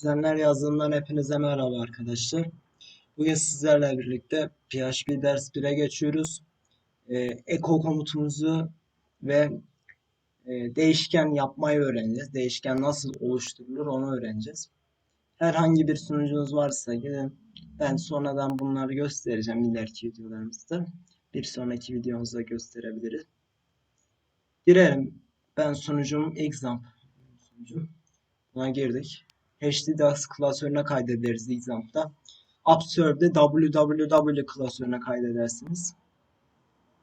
Düzenler yazılımdan hepinize merhaba arkadaşlar. Bugün sizlerle birlikte PHP ders 1'e geçiyoruz. Ee, echo komutumuzu ve e, değişken yapmayı öğreneceğiz. Değişken nasıl oluşturulur onu öğreneceğiz. Herhangi bir sunucunuz varsa gidin. Ben sonradan bunları göstereceğim ileriki videolarımızda. Bir sonraki videomuzda gösterebiliriz. Girelim. Ben sunucum example. Sunucum. Buna girdik. HTTPS klasörüne kaydederiz examp'ta. Observe'de www klasörüne kaydedersiniz.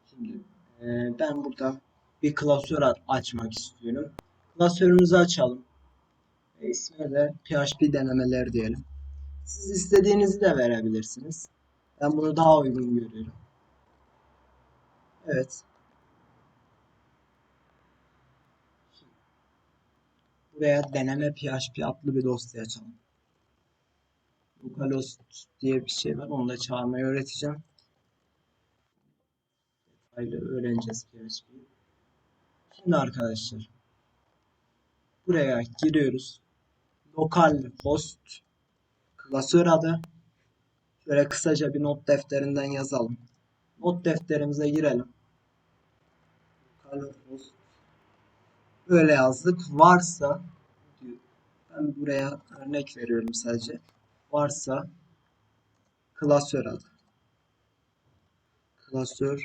Şimdi e, ben burada bir klasör açmak istiyorum. Klasörümüzü açalım. E, ismine de PHP denemeler diyelim. Siz istediğinizi de verebilirsiniz. Ben bunu daha uygun görüyorum. Evet. Buraya deneme PHP adlı bir dosya açalım. Localhost diye bir şey var. Onu da çağırmayı öğreteceğim. Detaylı öğreneceğiz PHP'yi. Şimdi arkadaşlar buraya giriyoruz. Localhost klasör adı. Şöyle kısaca bir not defterinden yazalım. Not defterimize girelim. Localhost Böyle yazdık. Varsa. Ben buraya örnek veriyorum sadece. Varsa klasör adı. Klasör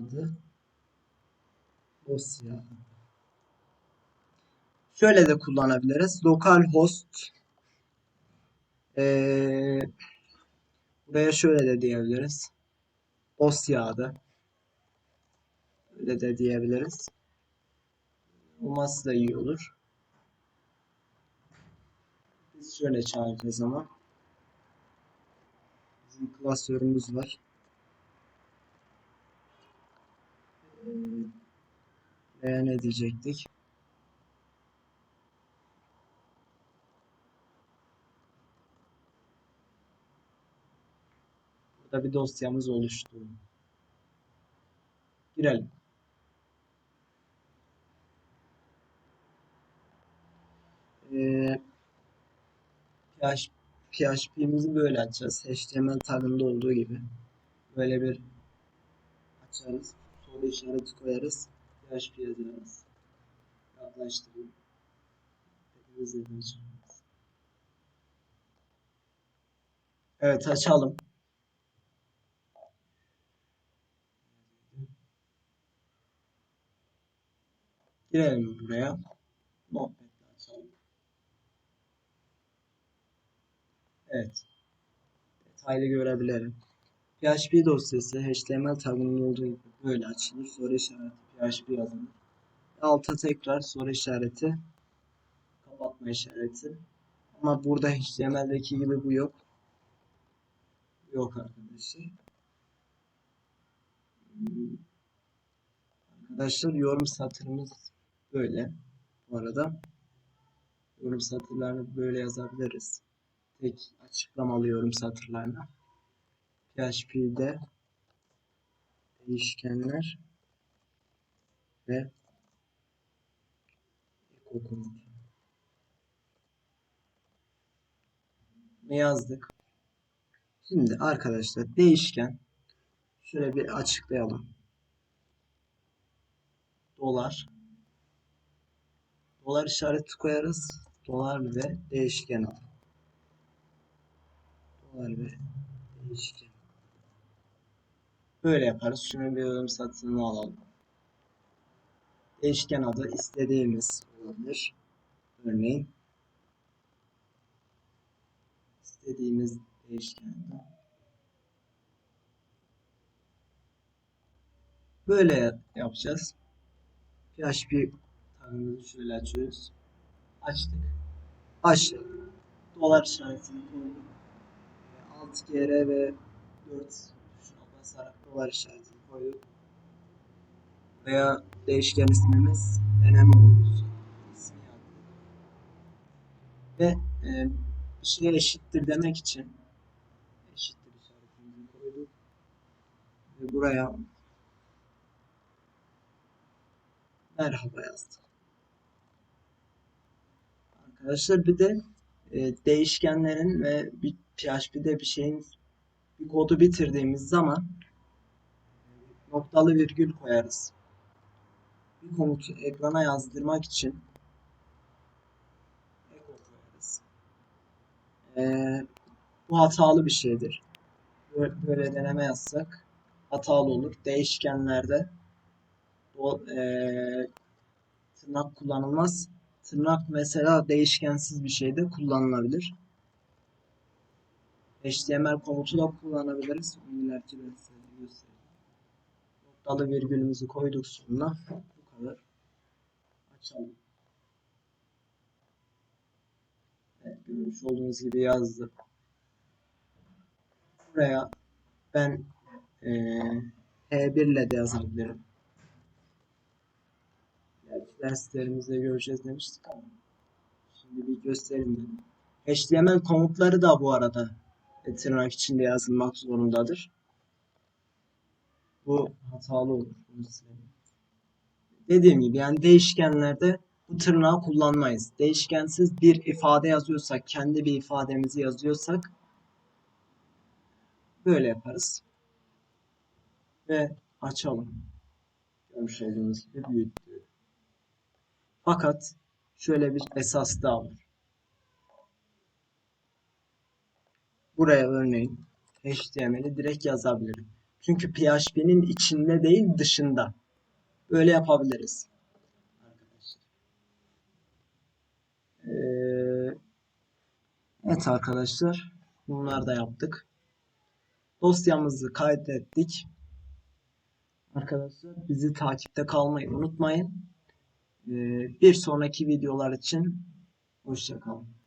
adı dosya. Şöyle de kullanabiliriz. Localhost ee, buraya şöyle de diyebiliriz. Dosya adı. Öyle de diyebiliriz. Olmazsa da iyi olur. Biz şöyle çağıracağız ama. Bizim klasörümüz var. Ee, Veya ne diyecektik? Burada bir dosyamız oluştu. Girelim. Ee, PH, PHP'mizi böyle açacağız. HTML tagında olduğu gibi. Böyle bir açarız. Soru işareti koyarız. PHP yazarız. Yaklaştırayım. Evet açalım. Girelim buraya. Notepad'le Evet. Detaylı görebilirim. PHP dosyası HTML tagının olduğu gibi böyle açılır. Soru işareti PHP yazılır. Alta tekrar soru işareti kapatma işareti. Ama burada HTML'deki gibi bu yok. Yok arkadaşlar. Arkadaşlar yorum satırımız böyle. Bu arada yorum satırlarını böyle yazabiliriz. Tek açıklamalı yorum satırlarına. PHP'de değişkenler ve echo komutu. Ne yazdık? Şimdi arkadaşlar değişken şöyle bir açıklayalım. Dolar dolar işareti koyarız. Dolar ve değişken adı. Ve değişken. Böyle yaparız. Şunu bir yorum satırını alalım. Değişken adı istediğimiz olabilir. Örneğin istediğimiz değişken adı. Böyle yapacağız. PHP tanımını şöyle açıyoruz. Açtık. Açtık. Dolar işaretini koyduk. Alt GR ve 4 tuşuna basarak dolar işaretini koyduk. Veya değişken ismimiz deneme olsun. İsmi. Ve e, bir şeye eşittir demek için eşittir işaretimizi koyduk. Ve buraya merhaba yazdık. Arkadaşlar bir de e, değişkenlerin ve bir PHP'de bir şeyin bir kodu bitirdiğimiz zaman noktalı virgül koyarız. Bir komutu ekrana yazdırmak için echo koyarız. Ee, bu hatalı bir şeydir. Böyle, böyle deneme yazsak hatalı olur. Değişkenlerde o, ee, tırnak kullanılmaz. Tırnak mesela değişkensiz bir şeyde kullanılabilir. HTML komutu da kullanabiliriz. Onu ileriki. Noktalı virgülümüzü koyduk sonuna. Bu kadar. Açalım. Evet, görmüş olduğunuz gibi yazdı. Buraya ben eee H1 ile de yazabilirim. Derslerimizde göreceğiz demiştik ama şimdi bir göstereyim dedim. HTML komutları da bu arada tırnak içinde yazılmak zorundadır. Bu hatalı olur. Dediğim gibi yani değişkenlerde bu tırnağı kullanmayız. Değişkensiz bir ifade yazıyorsak, kendi bir ifademizi yazıyorsak böyle yaparız. Ve açalım. Görmüş olduğunuz gibi büyüttü. Fakat şöyle bir esas daha var. Buraya örneğin HTML'i direkt yazabilirim. Çünkü PHP'nin içinde değil dışında. Böyle yapabiliriz. Ee, evet arkadaşlar. Bunları da yaptık. Dosyamızı kaydettik. Arkadaşlar bizi takipte kalmayı unutmayın. Ee, bir sonraki videolar için hoşça kalın.